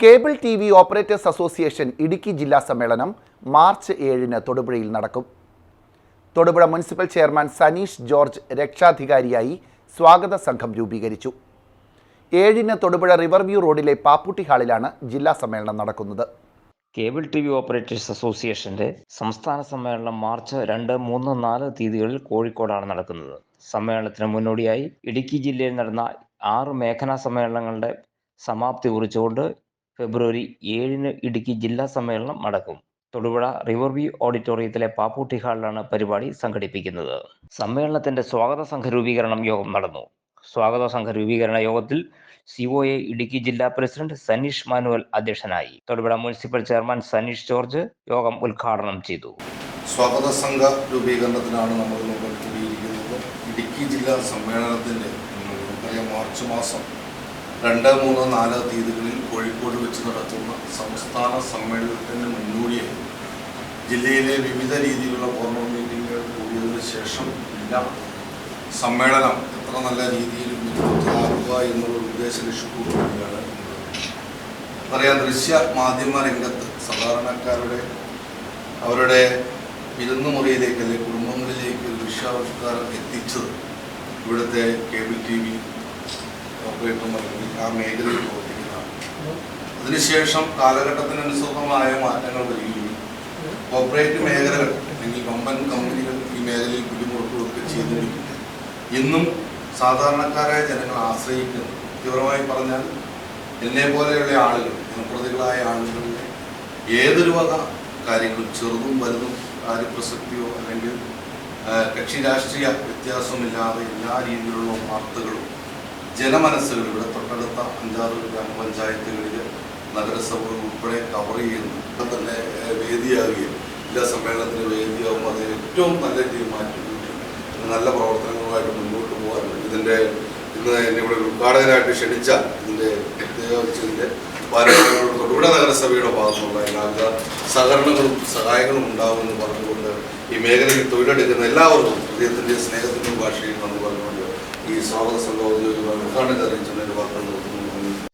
Cable T V operators association Idukki ജില്ലാ സമ്മേളനം March ഏഴിന് തൊടുപുഴയിൽ നടക്കും. Thodupuzha municipal chairman Saneesh George രക്ഷാധികാരിയായി സ്വാഗത സംഘം രൂപീകരിച്ചു. ഏഴിന് തൊടുപുഴ റിവർവ്യൂ റോഡിലെ പാപ്പുട്ടി ഹാളിലാണ് ജില്ലാ സമ്മേളനം നടക്കുന്നത്. കേബിൾ ടി വി ഓപ്പറേറ്റേഴ്സ് അസോസിയേഷന്റെ സംസ്ഥാന സമ്മേളനം മാർച്ച് രണ്ട് മൂന്ന് നാല് തീയതികളിൽ കോഴിക്കോടാണ് നടക്കുന്നത്. സമ്മേളനത്തിന് മുന്നോടിയായി ഇടുക്കി ജില്ലയിൽ നടന്ന ആറ് മേഖലാ സമ്മേളനങ്ങളുടെ സമാപ്തി കുറിച്ചുകൊണ്ട് ഫെബ്രുവരി ഏഴിന് ഇടുക്കി ജില്ലാ സമ്മേളനം നടക്കും. തൊടുപുഴ റിവർവ്യൂ ഓഡിറ്റോറിയത്തിലെ പാപ്പൂട്ടി ഹാളിലാണ് പരിപാടി സംഘടിപ്പിക്കുന്നത്. സമ്മേളനത്തിന്റെ സ്വാഗത സംഘ രൂപീകരണം യോഗം നടന്നു. സ്വാഗത സംഘ രൂപീകരണ യോഗത്തിൽ സി ഒ എ ഇടുക്കി ജില്ലാ പ്രസിഡന്റ് സനീഷ് മാനുവൽ അധ്യക്ഷനായി. Thodupuzha municipal chairman Saneesh George യോഗം ഉദ്ഘാടനം ചെയ്തു. സ്വാഗത സംഘ രൂപീകരണത്തിനാണ് നമ്മൾ കൂടിയിരിക്കുന്നത് ഇടുക്കി ജില്ലാ സമ്മേളനത്തിന്റെ മാർച്ച് മാസം രണ്ട് മൂന്ന് നാല് തീയതികളിൽ കോഴിക്കോട് വെച്ച് നടത്തുന്ന സംസ്ഥാന സമ്മേളനത്തിന് മുന്നോടിയായി. ജില്ലയിലെ വിവിധ രീതിയിലുള്ള ഫോർമൽ മീറ്റിംഗുകൾ കൂടിയതിനു ശേഷം ജില്ലാ സമ്മേളനം എത്ര നല്ല രീതിയിൽ മുന്നോട്ടാക്കുക എന്നുള്ള ഉദ്ദേശ ലക്ഷ്യത്തോടുകൂടിയാണ് പറയാം ദൃശ്യ മാധ്യമ രംഗത്ത് സാധാരണക്കാരുടെ അവരുടെ വിരുന്നുമുറിയിലേക്ക് അല്ലെങ്കിൽ കുടുംബങ്ങളിലേക്ക് ദൃശ്യാവിഷ്കാരം എത്തിച്ചത് ഇവിടുത്തെ കേബിൾ ടി വി ഓപ്പറേറ്റർമാർ അല്ലെങ്കിൽ ആ മേഖലയിൽ പ്രവർത്തിക്കുന്നതാണ് അതിനുശേഷം കാലഘട്ടത്തിനനുസൃതമായ മാറ്റങ്ങൾ വരികയും കോർപ്പറേറ്റ് മേഖലകൾ അല്ലെങ്കിൽ വമ്പൻ കമ്പനികൾ ഈ മേഖലയിൽ പിടിമുറുക്കുകയൊക്കെ ചെയ്തിട്ടുണ്ട് ഇന്നും സാധാരണക്കാരായ ജനങ്ങൾ ആശ്രയിക്കുന്നു. തീവ്രമായി പറഞ്ഞാൽ എന്നെ പോലെയുള്ള ആളുകൾ ജനപ്രതികളായ ആളുകളുടെ ഏതൊരു വക കാര്യങ്ങളും ചെറുതും വലുതും കാര്യപ്രസക്തിയോ അല്ലെങ്കിൽ കക്ഷി രാഷ്ട്രീയ വ്യത്യാസമില്ലാതെ എല്ലാ രീതിയിലുള്ള വാർത്തകളും ജനമനസ്സുകൾ ഇവിടെ തൊട്ടടുത്ത അഞ്ചാറ് ഗ്രാമപഞ്ചായത്തുകളിൽ നഗരസഭകൾ ഉൾപ്പെടെ കവർ ചെയ്യുന്നു. ഇപ്പം തന്നെ വേദിയാകുകയും എല്ലാ സമ്മേളനത്തിന് വേദിയാകുമ്പോൾ അതിന് ഏറ്റവും നല്ല രീതിയിൽ നല്ല പ്രവർത്തനങ്ങളുമായിട്ട് മുന്നോട്ട് പോകാറുണ്ട്. ഇതിന്റെ ഇന്ന് എന്നെ ഇവിടെ ഉദ്ഘാടകനായിട്ട് ക്ഷണിച്ച ഇതിന്റെ പ്രത്യേകിച്ചതിന്റെ തൊടുപുഴ നഗരസഭയുടെ ഭാഗത്തുള്ള എല്ലാവിധ സഹകരണങ്ങളും സഹായങ്ങളും ഉണ്ടാകുമെന്ന് പറഞ്ഞുകൊണ്ട് ഈ മേഖലയിൽ തൊഴിലെടുക്കുന്ന എല്ലാവർക്കും അദ്ദേഹത്തിന്റെ സ്നേഹത്തിന്റെയും ഭാഷയിൽ നന്ദി പറഞ്ഞുകൊണ്ട്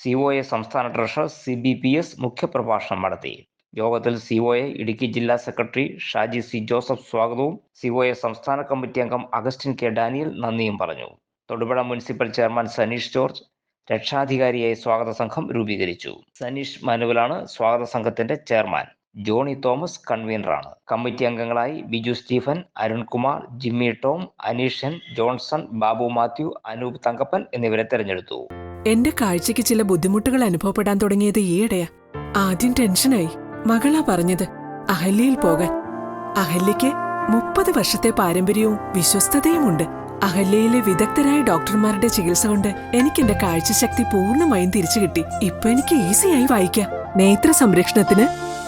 സി ഒ എ സംസ്ഥാന treasurer C B P S മുഖ്യപ്രഭാഷണം നടത്തി. യോഗത്തിൽ സി ഒ എ ഇടുക്കി ജില്ലാ സെക്രട്ടറി ഷാജി സി ജോസഫ് സ്വാഗതവും സി ഒ എ സംസ്ഥാന കമ്മിറ്റി അംഗം അഗസ്റ്റിൻ കെ ഡാനിയൽ നന്ദിയും പറഞ്ഞു. Thodupuzha municipal chairman Saneesh George രക്ഷാധികാരിയായി സ്വാഗത സംഘം രൂപീകരിച്ചു. സനീഷ് മാനുവലാണ് സ്വാഗത സംഘത്തിന്റെ ചെയർമാൻ. ജോണി തോമസ് കൺവീനറാണ്. കമ്മിറ്റി അംഗങ്ങളായി Biju Stephen Arunkumar Jimmy Tom Aneeshan Johnson Babu Mathew Anoop Thankappan എന്നിവരെ തെരഞ്ഞെടുത്തു. എന്റെ കാഴ്ചയ്ക്ക് ചില ബുദ്ധിമുട്ടുകൾ അനുഭവപ്പെടാൻ തുടങ്ങിയത് ഈയിടെയാ. ആദ്യം ടെൻഷനായി. മകളാ പറഞ്ഞത് അഹല്യയിൽ പോകാൻ. അഹല്യയ്ക്ക് മുപ്പത് വർഷത്തെ പാരമ്പര്യവും വിശ്വസ്തതയുമുണ്ട്. അഹല്യയിലെ വിദഗ്ധരായ ഡോക്ടർമാരുടെ ചികിത്സ കൊണ്ട് എനിക്ക് എന്റെ കാഴ്ചശക്തി പൂർണമായും തിരിച്ചു കിട്ടി ഇപ്പൊ എനിക്ക് ഈസിയായി വായിക്കാം. നേത്ര സംരക്ഷണത്തിന്